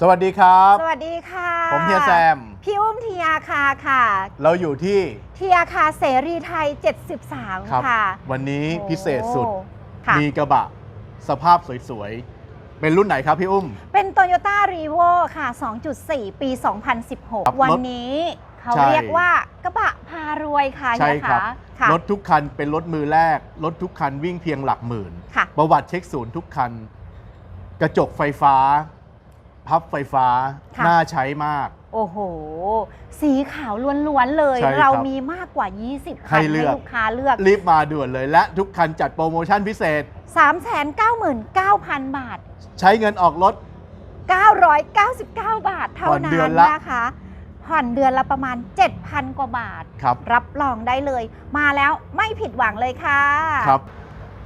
สวัสดีครับ สวัสดีค่ะ ผมเฮียแซม พี่อุ้มทีอาคาค่ะ เราอยู่ที่ทีอาคาเสรีไทย 73 ครับ ค่ะ วันนี้โอ้พิเศษสุด ค่ะ มีกระบะสภาพสวยๆ เป็นรุ่นไหนครับพี่อุ้ม เป็นโตโยต้ารีโวค่ะ 2.4 ปี ครับ2016 วันนี้เขาใช่ เรียกว่ากระบะพารวยค่ะใช่เฮียครับะค่ะ รถทุกคันเป็นรถมือแรก รถทุกคันวิ่งเพียงหลักหมื่น ค่ะ ประวัติเช็คศูนย์ทุกคัน กระจกไฟฟ้า พับไฟฟ้าค่ะ น่าใช้มาก โอ้โห สีขาวล้วนๆเลย ใช่ครับเรามีมากกว่า 20คันให้เลืให้อก ลูกค้าเลือก รีบมาด่วนเลยและทุกคันจัดโปรโมชั่นพิเศษ 399,000 บาท ใช้เงินออกรถ 999 บาทเท่าผ่อนนั้เดือนนละ นะคะ ผ่อนเดือนละประมาณ 7,000 กว่าบาท ครับ รับรองได้เลย มาแล้วไม่ผิดหวังเลยค่ะ ครับ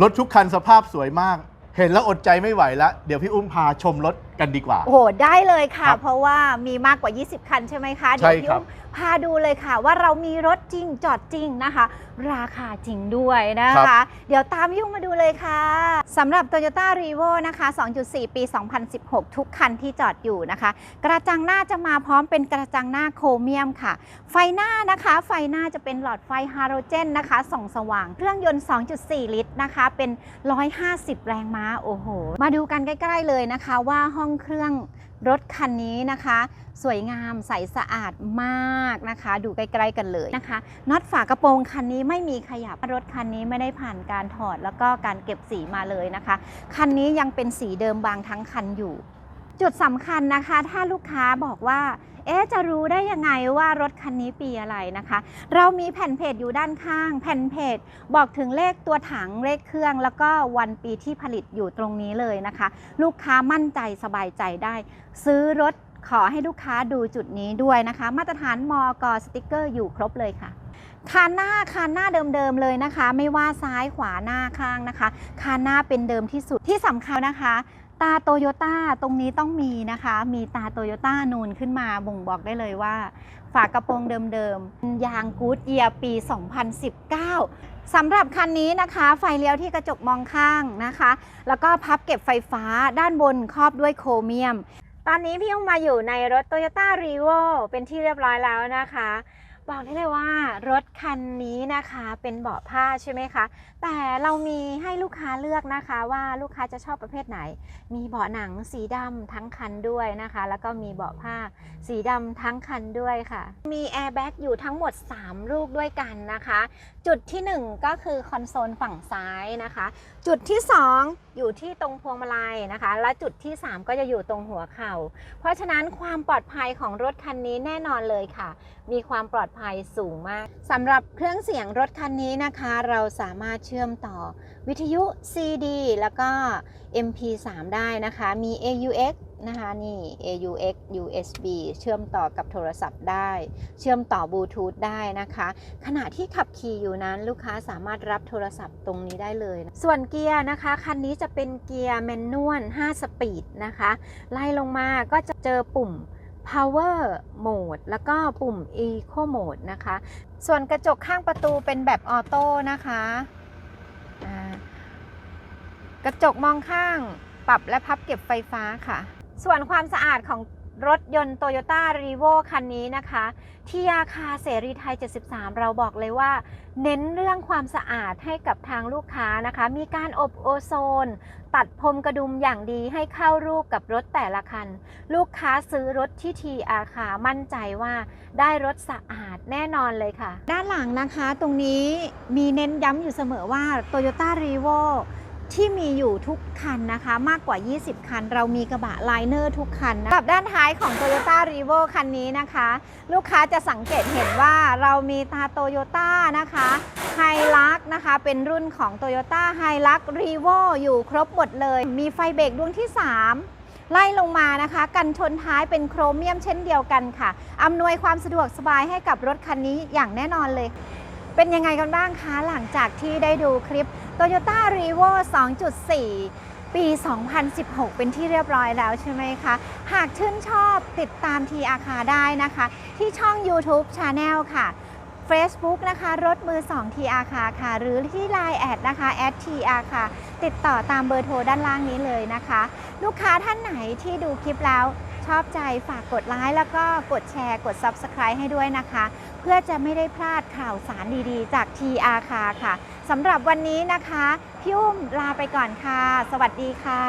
รถทุกคันสภาพสวยมาก เห็นแล้วอดใจไม่ไหวแล้วเดี๋ยวพี่อุ้มพาชมรถ กันดีกว่า โอ้โหได้เลยค่ะ ครับเพราะว่ามีมากกว่า 20 คันใช่ไหมคะใช่เดี๋ยวพี่ครับ อุ้มพาดูเลยค่ะ ว่าเรามีรถจริงจอดจริงนะคะ ราคาจริงด้วยนะคะ เดี๋ยวตามพี่อุ้มมาดูเลยค่ะสำหรับ Toyota r e v o นะคะ 2.4 ปี 2016 ทุกคันที่จอดอยู่นะคะ กระจังหน้าจะมาพร้อมเป็นกระจังหน้าโครเมียมค่ะ ไฟหน้านะคะ ไฟหน้าจะเป็นหลอดไฟฮาโลเจนนะคะส่องสว่าง เครื่องยนต์ 2.4 ลิตรนะคะ เป็น 150 แรงม้า โอ้โห มาดูกันใกล้ ๆ เลยนะคะ ว่าห้องเครื่องรถคันนี้นะคะ สวยงามใสสะอาดมากนะคะ ดูใกล้ๆกันเลยนะคะน็อตฝากระโปรงคันนี้ไม่มีขยับรถคันนี้ไม่ได้ผ่านการถอดแล้วก็การเก็บสีมาเลยนะคะ คันนี้ยังเป็นสีเดิมบางทั้งคันอยู่ จุดสำคัญนะคะ ถ้าลูกค้าบอกว่า เอ๊ะ จะรู้ได้ยังไงว่ารถคันนี้ปีอะไรนะคะ เรามีแผ่นเพจอยู่ด้านข้าง แผ่นเพจบอกถึงเลขตัวถังเลขเครื่อง แล้วก็วันปีที่ผลิตอยู่ตรงนี้เลยนะคะ ลูกค้ามั่นใจสบายใจได้ ซื้อรถขอให้ลูกค้าดูจุดนี้ด้วยนะคะ มาตรฐานมอกสติกเกอร์อยู่ครบเลยค่ะคานหน้าคานหน้าเดิมๆเลยนะคะ ไม่ว่าซ้ายขวาหน้าข้างนะคะ คานหน้าเป็นเดิมที่สุดที่สำคัญนะคะ ตาโตโยต้าตรงนี้ต้องมีนะคะ มีตาโตโยต้านูนขึ้นมาบ่งบอกได้เลยว่า ฝากระโปรงเดิมๆ ยางกูดเยียปี 2019 สำหรับคันนี้นะคะ ไฟเลี้ยวที่กระจกมองข้างนะคะ แล้วก็พับเก็บไฟฟ้าด้านบนครอบด้วยโครเมียม ตอนนี้พี่อุ้มมาอยู่ในรถ Toyota r e v o เป็นที่เรียบร้อยแล้วนะคะ บอกได้เลยว่ารถคันนี้นะคะเป็นเบาะผ้าใช่ไหมคะ แต่เรามีให้ลูกค้าเลือกนะคะว่าลูกค้าจะชอบประเภทไหน มีเบาะหนังสีดำทั้งคันด้วยนะคะ แล้วก็มีเบาะผ้าสีดำทั้งคันด้วยค่ะ มีแอร์แบ็กอยู่ทั้งหมด 3 ลูกด้วยกันนะคะ จุดที่ 1 ก็คือคอนโซลฝั่งซ้ายนะคะ จุดที่ 2 อยู่ที่ตรงพวงมาลัยนะคะ และจุดที่ 3 ก็จะอยู่ตรงหัวเข่า เพราะฉะนั้นความปลอดภัยของรถคันนี้แน่นอนเลยค่ะ มีความปลอดภัยสูงมากสำหรับเครื่องเสียงรถคันนี้นะคะ เราสามารถเชื่อมต่อวิทยุ CD แล้วก็ MP3 ได้นะคะ มี AUX นะคะนี่ AUX USB เชื่อมต่อกับโทรศัพท์ได้ เชื่อมต่อบลูทูธได้นะคะ ขณะที่ขับขี่อยู่นั้นลูกค้าสามารถรับโทรศัพท์ตรงนี้ได้เลย ส่วนเกียร์นะคะ คันนี้จะเป็นเกียร์แมนนวล 5 สปีดนะคะ ไล่ลงมาก็จะเจอปุ่ม power mode แล้วก็ปุ่ม eco mode นะคะ ส่วนกระจกข้างประตูเป็นแบบออโต้นะคะกระจกมองข้างปรับและพับเก็บไฟฟ้าค่ะ ส่วนความสะอาดของ รถยนต์ Toyota r e v o คันนี้นะคะที่อาคาเสรีไทย 73 เราบอกเลยว่า เน้นเรื่องความสะอาดให้กับทางลูกค้านะคะ มีการอบโอโซน ตัดพรมกระดุมอย่างดีให้เข้ารูปกับรถแต่ละคัน ลูกค้าซื้อรถที่ทีอาคามั่นใจว่าได้รถสะอาดแน่นอนเลยค่ะ ด้านหลังนะคะตรงนี้มีเน้นย้ำอยู่เสมอว่า Toyota r e v o ที่มีอยู่ทุกคันนะคะ มากกว่า 20 คัน เรามีกระบะไลเนอร์ทุกคันนะกับด้านท้ายของ Toyota r e v o คันนี้นะคะ ลูกค้าจะสังเกตเห็นว่าเรามีตาโตโยต้านะคะไฮลักนะคะ เป็นรุ่นของ Toyota h i l u x r e v o อยู่ครบหมดเลย มีไฟเบรกดวงที่ 3ไล่ลงมานะคะ กันชนท้ายเป็นโครเมียมเช่นเดียวกันค่ะ อำนวยความสะดวกสบายให้กับรถคันนี้อย่างแน่นอนเลย เป็นยังไงกันบ้างคะ หลังจากที่ได้ดูคลิป Toyota r e v o 2.4 ปี 2016 เป็นที่เรียบร้อยแล้วใช่ไหมคะ หากชื่นชอบติดตามทีอาคาได้นะคะ ที่ช่อง YouTube Channel ค่ะ Facebook นะคะ รถมือ2 TR คาค่ะ หรือที่ Line แอดนะคะ @TR ค่ะติดต่อตามเบอร์โทรด้านล่างนี้เลยนะคะ ลูกค้าท่านไหนที่ดูคลิปแล้ว ชอบใจฝากกดไลค์แล้วก็กดแชร์กด Subscribe ให้ด้วยนะคะ เพื่อจะไม่ได้พลาดข่าวสารดีๆ จาก TR คาค่ะสำหรับวันนี้นะคะพี่อุ้มลาไปก่อนค่ะ สวัสดีค่ะ